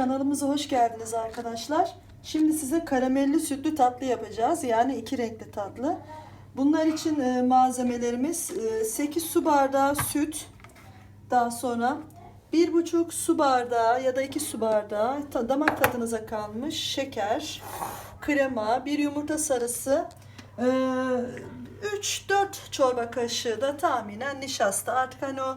Kanalımıza hoş geldiniz arkadaşlar. Şimdi size karamelli sütlü tatlı yapacağız. Yani iki renkli tatlı. Bunlar için e, malzemelerimiz e, 8 su bardağı süt. Daha sonra 1,5 su bardağı ya da 2 su bardağı damak tadınıza kalmış şeker, krema, bir yumurta sarısı, e, 3-4 çorba kaşığı da tahminen nişasta. Artık hani o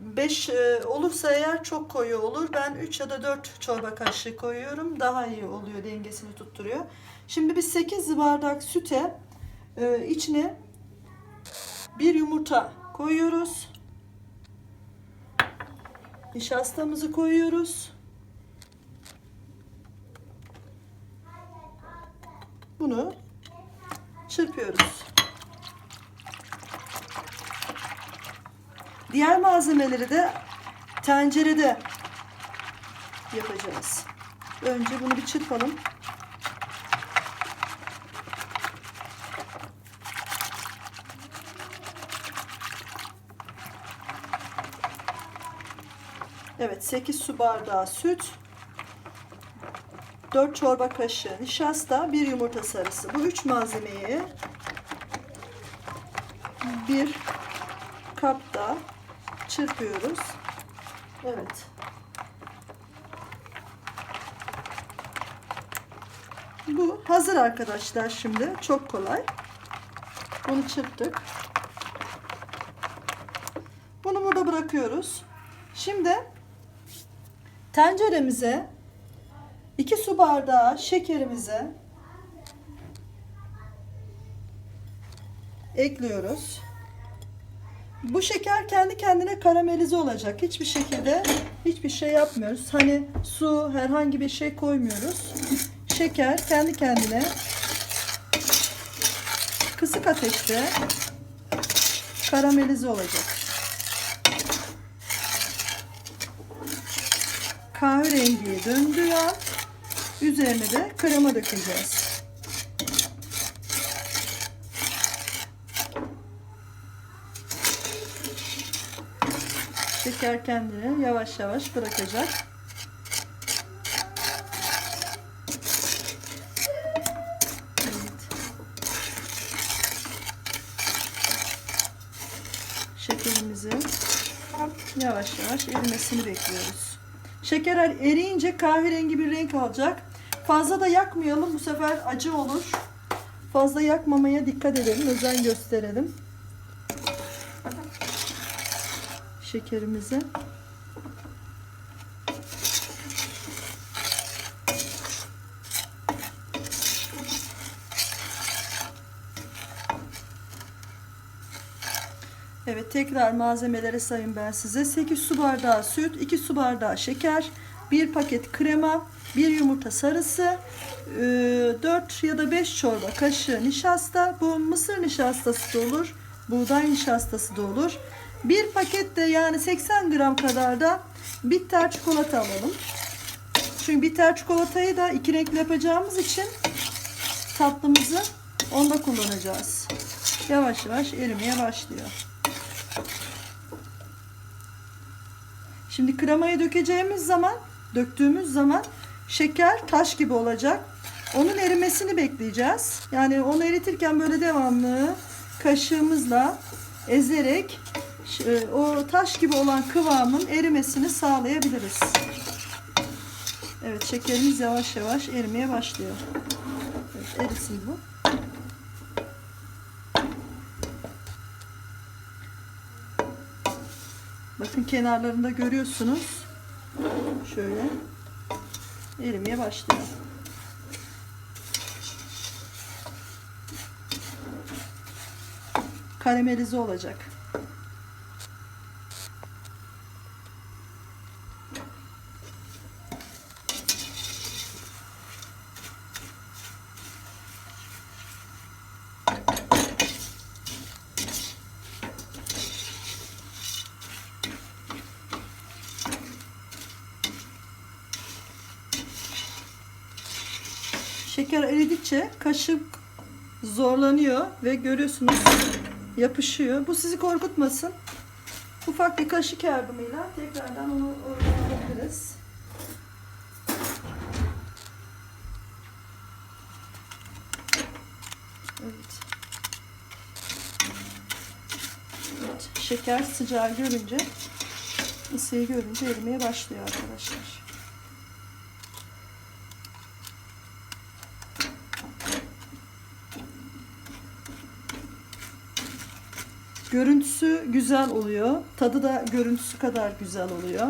5 olursa eğer çok koyu olur. Ben 3 ya da 4 çorba kaşığı koyuyorum. Daha iyi oluyor, dengesini tutturuyor. Şimdi biz 8 bardak süte e, içine bir yumurta koyuyoruz. Nişastamızı koyuyoruz. Bunu çırpıyoruz. Diğer malzemeleri de tencerede yapacağız. Önce bunu bir çırpalım. Evet 8 su bardağı süt, 4 çorba kaşığı nişasta, 1 yumurta sarısı. Bu üç malzemeyi bir kapta çırpıyoruz. Evet. Bu hazır arkadaşlar şimdi. Çok kolay. Bunu çırptık. Bunu burada bırakıyoruz. Şimdi tenceremize 2 su bardağı şekerimizi ekliyoruz. Bu şeker kendi kendine karamelize olacak. Hiçbir şekilde hiçbir şey yapmıyoruz. Hani su herhangi bir şey koymuyoruz. Şeker kendi kendine kısık ateşte karamelize olacak. Kahverengiye döndüğü an üzerine de krema dökeceğiz. Şeker kendini yavaş yavaş bırakacak. Evet. Şekerimizi yavaş yavaş erimesini bekliyoruz. Şeker eriyince kahverengi bir renk alacak. Fazla da yakmayalım bu sefer acı olur. Fazla yakmamaya dikkat edelim, özen gösterelim. Şekerimizi. Evet tekrar malzemeleri sayın ben size. 8 su bardağı süt, 2 su bardağı şeker, 1 paket krema, 1 yumurta sarısı, 4 ya da 5 çorba kaşığı nişasta. Bu mısır nişastası da olur, buğday nişastası da olur. Bir paket de yani 80 gram kadar da bitter çikolata alalım. Çünkü bitter çikolatayı da iki renkli yapacağımız için tatlımızı onda kullanacağız. Yavaş yavaş erimeye başlıyor. Şimdi kremayı dökeceğimiz zaman, döktüğümüz zaman şeker taş gibi olacak. Onun erimesini bekleyeceğiz. Yani onu eritirken böyle devamlı kaşığımızla ezerek o taş gibi olan kıvamın erimesini sağlayabiliriz. Evet şekerimiz yavaş yavaş erimeye başlıyor. Evet, erisin bu. Bakın kenarlarında görüyorsunuz. Şöyle erimeye başlıyor. Karamelize olacak. şeker eridikçe kaşık zorlanıyor ve görüyorsunuz yapışıyor. Bu sizi korkutmasın. Ufak bir kaşık yardımıyla tekrardan onu örtebiliriz. Evet. evet. Şeker sıcağı görünce, ısıyı görünce erimeye başlıyor arkadaşlar. Görüntüsü güzel oluyor. Tadı da görüntüsü kadar güzel oluyor.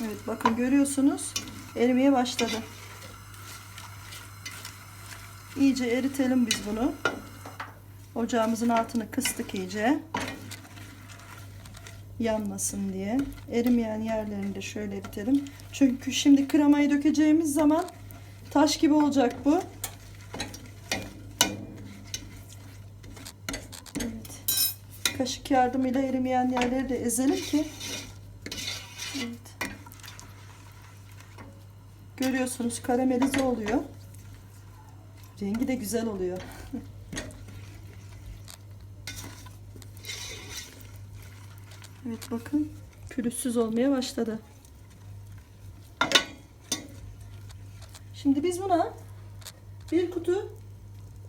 Evet bakın görüyorsunuz erimeye başladı. İyice eritelim biz bunu. Ocağımızın altını kıstık iyice. Yanmasın diye. Erimeyen yerlerini de şöyle eritelim. Çünkü şimdi kremayı dökeceğimiz zaman taş gibi olacak bu. Evet. Kaşık yardımıyla erimeyen yerleri de ezelim ki. Evet. Görüyorsunuz karamelize oluyor. Rengi de güzel oluyor. evet bakın pürüzsüz olmaya başladı. Şimdi biz buna bir kutu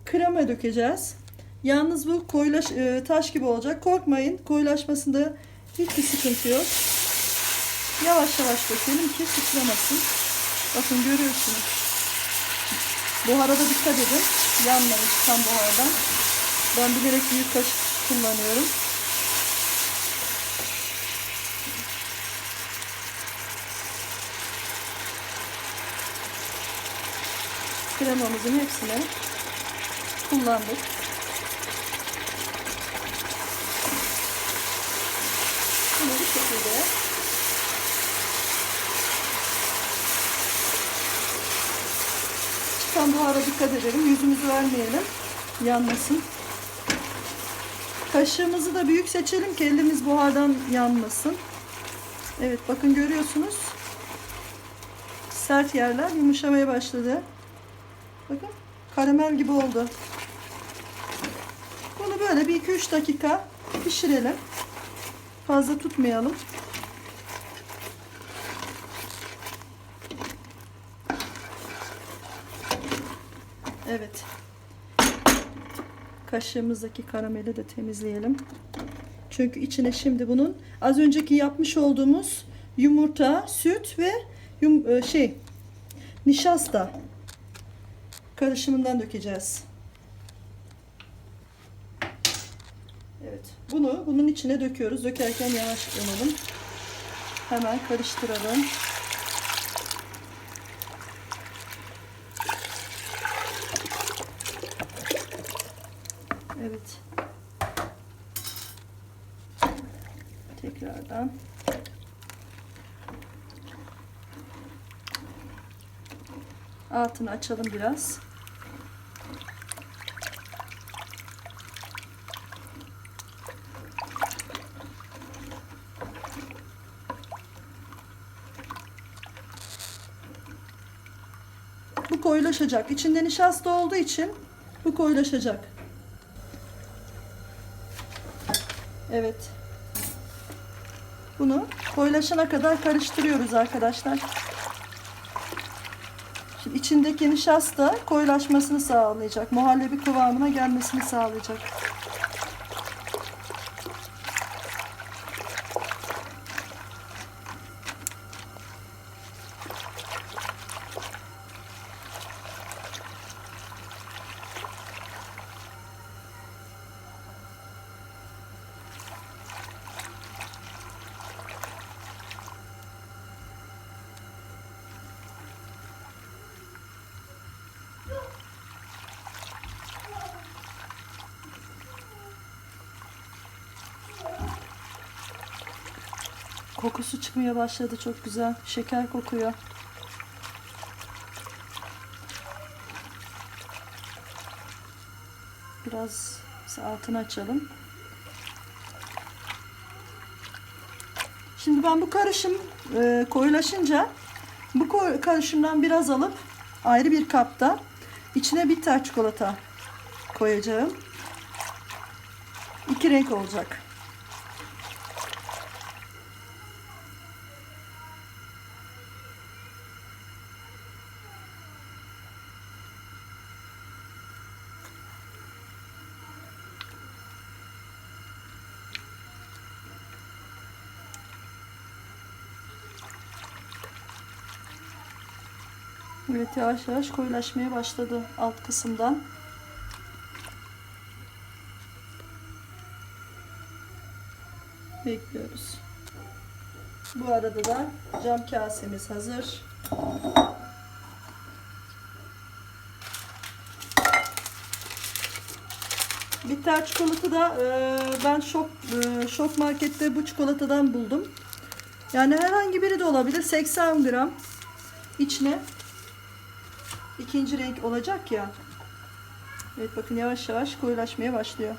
krema dökeceğiz. Yalnız bu koyulaş, e, taş gibi olacak. Korkmayın. Koyulaşmasında hiçbir sıkıntı yok. Yavaş yavaş dökelim ki sıçramasın. Bakın görüyorsunuz. Buhara dikkat edin. Yanmayın çıkan buhardan. Ben bilerek büyük kaşık kullanıyorum. Kremamızın hepsini kullandık. Bunu bu şekilde çıkan buhara dikkat edelim. Yüzümüzü vermeyelim. Yanmasın. Kaşığımızı da büyük seçelim ki elimiz buhardan yanmasın. Evet bakın görüyorsunuz. Sert yerler yumuşamaya başladı. Bakın karamel gibi oldu. Bunu böyle bir 2-3 dakika pişirelim. Fazla tutmayalım. Evet. Kaşığımızdaki karameli de temizleyelim. Çünkü içine şimdi bunun az önceki yapmış olduğumuz yumurta, süt ve yum, e, şey nişasta karışımından dökeceğiz. Evet. Bunu bunun içine döküyoruz. Dökerken yavaş dönelim. Hemen karıştıralım. Evet. Tekrardan. Altını açalım biraz. Bu koyulaşacak. İçinde nişasta olduğu için bu koyulaşacak. Evet. Bunu koyulaşana kadar karıştırıyoruz arkadaşlar. Şimdi içindeki nişasta koyulaşmasını sağlayacak. Muhallebi kıvamına gelmesini sağlayacak. Kokusu çıkmaya başladı çok güzel. Şeker kokuyor. Biraz altını açalım. Şimdi ben bu karışım e, koyulaşınca bu karışımdan biraz alıp ayrı bir kapta içine bitter çikolata koyacağım. İki renk olacak. Evet yavaş yavaş koyulaşmaya başladı alt kısımdan. Bekliyoruz. Bu arada da cam kasemiz hazır. Bitter çikolata da e, ben şok e, şok markette bu çikolatadan buldum. Yani herhangi biri de olabilir. 80 gram içine ikinci renk olacak ya. Evet bakın yavaş yavaş koyulaşmaya başlıyor.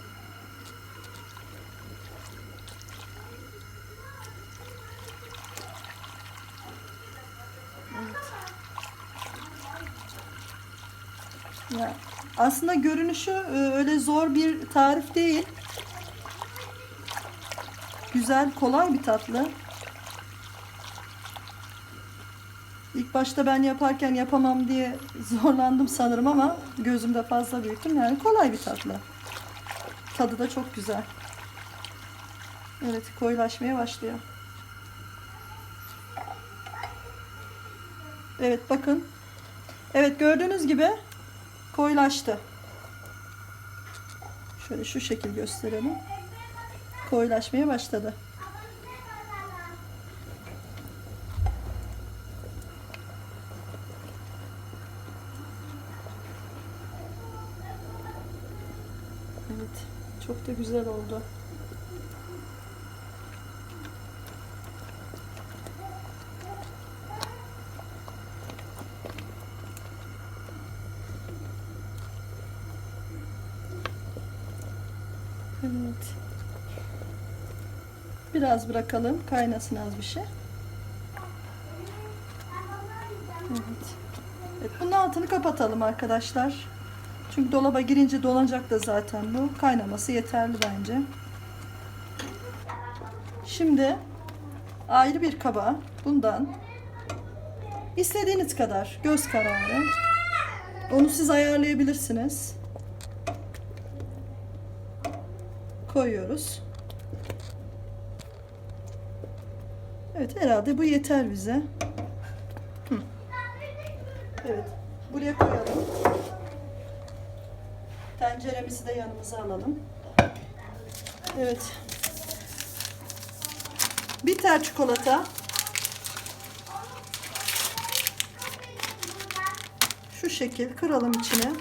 Evet. Ya, aslında görünüşü e, öyle zor bir tarif değil. Güzel, kolay bir tatlı. İlk başta ben yaparken yapamam diye zorlandım sanırım ama gözümde fazla büyüttüm. Yani kolay bir tatlı. Tadı da çok güzel. Evet koyulaşmaya başlıyor. Evet bakın. Evet gördüğünüz gibi koyulaştı. Şöyle şu şekil gösterelim. Koyulaşmaya başladı. Evet. Çok da güzel oldu. Evet. Biraz bırakalım. Kaynasın az bir şey. Evet. Evet, bunun altını kapatalım arkadaşlar. Çünkü dolaba girince donacak da zaten bu. Kaynaması yeterli bence. Şimdi ayrı bir kaba bundan istediğiniz kadar göz kararı onu siz ayarlayabilirsiniz. Koyuyoruz. Evet herhalde bu yeter bize. Hı. Evet. Buraya koyalım. Tenceremizi de yanımıza alalım. Evet. Bitter çikolata. Şu şekil kıralım içine.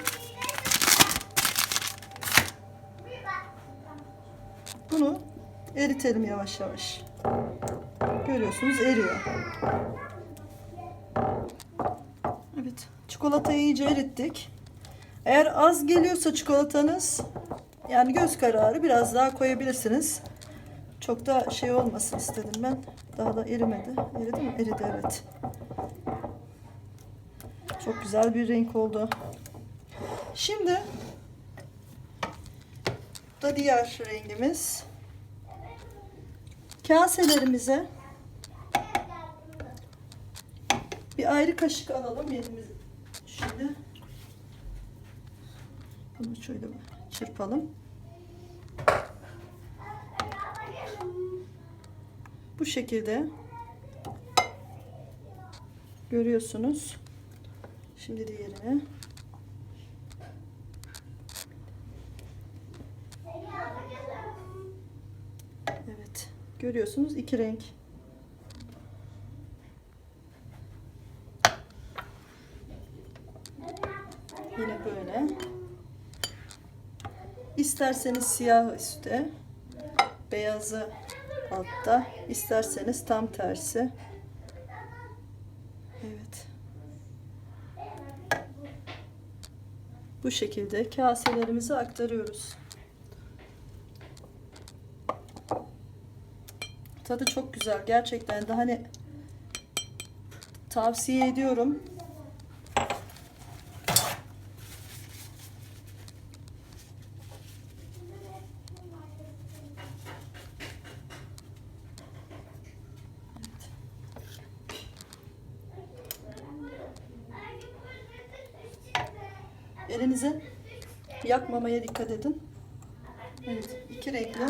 Bunu eritelim yavaş yavaş. Görüyorsunuz eriyor. Evet. Çikolatayı iyice erittik. Eğer az geliyorsa çikolatanız yani göz kararı biraz daha koyabilirsiniz. Çok da şey olmasın istedim ben. Daha da erimedi. Eridi mi? Eridi evet. Çok güzel bir renk oldu. Şimdi bu da diğer rengimiz. Kaselerimize bir ayrı kaşık alalım elimiz şimdi. Bunu şöyle çırpalım. Bu şekilde görüyorsunuz. Şimdi diğerine. Evet. Görüyorsunuz iki renk. Yine böyle. İsterseniz siyah üstte, beyazı altta, isterseniz tam tersi. Evet. Bu şekilde kaselerimizi aktarıyoruz. Tadı çok güzel. Gerçekten de hani tavsiye ediyorum. Yakmamaya dikkat edin. Evet, iki renkli.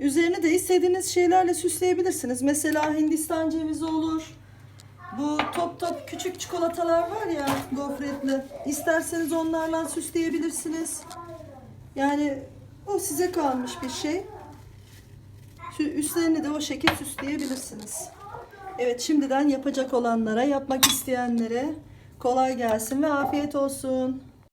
Üzerini de istediğiniz şeylerle süsleyebilirsiniz. Mesela Hindistan cevizi olur. Bu top top küçük çikolatalar var ya gofretli. İsterseniz onlarla süsleyebilirsiniz. Yani o size kalmış bir şey. Üstlerini de o şekil süsleyebilirsiniz. Evet şimdiden yapacak olanlara, yapmak isteyenlere kolay gelsin ve afiyet olsun.